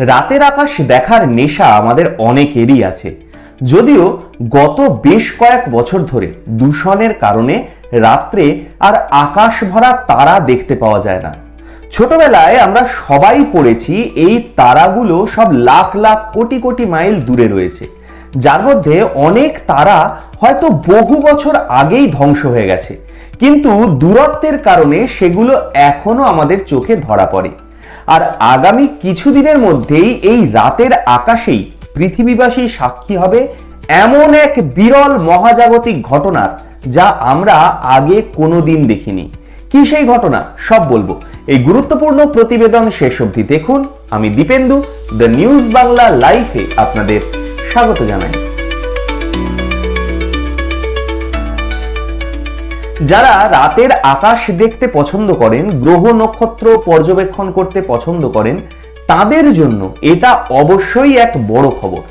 রাতের আকাশ দেখার নেশা আমাদের অনেকেরই আছে। যদিও গত বেশ কয়েক বছর ধরে দূষণের কারণে রাত্রে আর আকাশ ভরা তারা দেখতে পাওয়া যায় না। ছোটবেলায় আমরা সবাই পড়েছি এই তারাগুলো সব লাখ লাখ কোটি কোটি মাইল দূরে রয়েছে। যার মধ্যে অনেক তারা হয়তো বহু বছর আগেই ধ্বংস হয়ে গেছে। কিন্তু দূরত্বের কারণে সেগুলো এখনও আমাদের চোখে ধরা পড়ে। আর আগামী কিছুদিনের মধ্যেই এই রাতের আকাশেই পৃথিবীবাসী সাক্ষী হবে এমন এক বিরল মহাজাগতিক ঘটনার যা আমরা আগে কোনোদিন দেখিনি। কি সেই ঘটনা? সব বলব। এই গুরুত্বপূর্ণ প্রতিবেদন শেষ অবধি দেখুন। আমি দীপেন্দু, দ্য নিউজ বাংলা লাইফে আপনাদের স্বাগত জানাই। যারা রাতের আকাশ দেখতে পছন্দ করেন, গ্রহ নক্ষত্র পর্যবেক্ষণ করতে পছন্দ করেন, তাদের জন্য এটা অবশ্যই এক বড় খবর।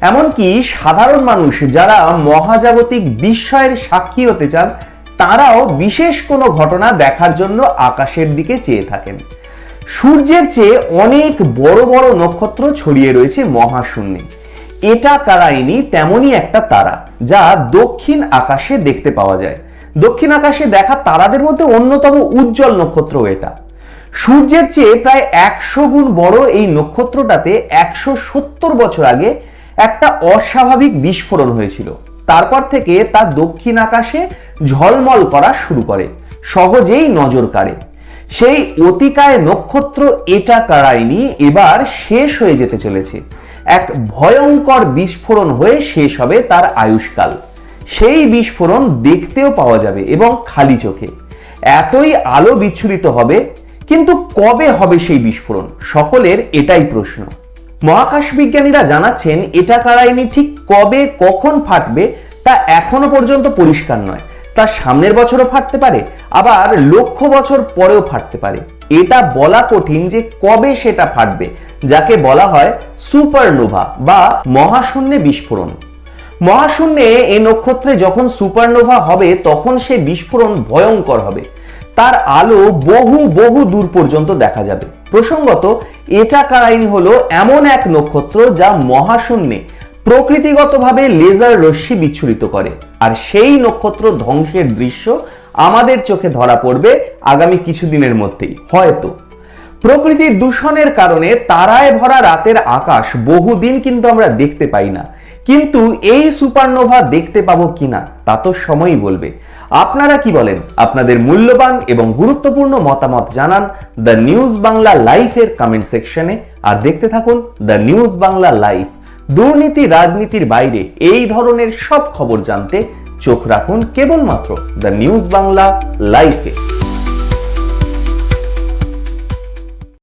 এমনকি সাধারণ মানুষ যারা মহাজাগতিক বিস্ময়ের সাক্ষী হতে চান, তারাও বিশেষ কোনো ঘটনা দেখার জন্য আকাশের দিকে চেয়ে থাকেন। সূর্যের চেয়ে অনেক বড় বড় নক্ষত্র ছড়িয়ে রয়েছে মহাশূন্যে। এটা কারাইনি তেমনই একটা তারা, যা দক্ষিণ আকাশে দেখতে পাওয়া যায়। দক্ষিণ আকাশে দেখা তারাদের মধ্যে অন্যতম উজ্জ্বল নক্ষত্র এটা। সূর্যের চেয়ে প্রায় একশো গুণ বড় এই নক্ষত্রটাতে একশো সত্তর বছর আগে একটা অস্বাভাবিক বিস্ফোরণ হয়েছিল। তারপর থেকে তা দক্ষিণ আকাশে ঝলমল করা শুরু করে, সহজেই নজর কাড়ে। সেই অতিকায় নক্ষত্র এটা কাড়ায়নি, এবার শেষ হয়ে যেতে চলেছে। এক ভয়ঙ্কর বিস্ফোরণ হয়ে শেষ হবে তার আয়ুষ্কাল। সেই বিস্ফোরণ দেখতেও পাওয়া যাবে এবং খালি চোখে। এতই আলো বিচ্ছুরিত হবে, কিন্তু কবে হবে সেই বিস্ফোরণ? সকলের এটাই প্রশ্ন। মহাকাশ বিজ্ঞানীরা জানাচ্ছেন, এটা কারাইনি ঠিক কবে, কখন ফাটবে, তা এখনও পর্যন্ত পরিষ্কার নয়। তা সামনের বছরও ফাটতে পারে, আবার লক্ষ বছর পরেও ফাটতে পারে। এটা বলা কঠিন যে কবে সেটা ফাটবে, যাকে বলা হয় সুপারনোভা বা মহাশূন্যে বিস্ফোরণ। মহাশূন্যে এই নক্ষত্রে যখন সুপারনোভা হবে, তখন সে বিস্ফোরণ ভয়ঙ্কর হবে। তার আলো বহু বহু দূর পর্যন্ত দেখা যাবে। প্রসঙ্গত, এটা কারাইন হলো এমন এক নক্ষত্র যা মহাশূন্যে প্রকৃতিগতভাবে লেজার রশ্মি বিচ্ছুরিত করে। আর সেই নক্ষত্র ধ্বংসের দৃশ্য আমাদের চোখে ধরা পড়বে আগামী কিছুদিনের মধ্যেই। হয়তো। প্রকৃতির দূষণের কারণে তারায় ভরা রাতের আকাশ বহুদিন কিন্তু আমরা দেখতে পাই না। কিন্তু এই সুপারনোভা দেখতে পাবো কিনা, তা তো সময়ই বলবে। আপনারা কি বলেন? আপনাদের মূল্যবান এবং গুরুত্বপূর্ণ মতামত জানান দ্য নিউজ বাংলা লাইফের কমেন্ট সেকশনে আর দেখতে থাকুন দ্য নিউজ বাংলা লাইফ, দুর্নীতি, রাজনীতির বাইরে এই ধরনের সব খবর জানতে চোখ রাখুন কেবলমাত্র দ্য নিউজ বাংলা লাইফে।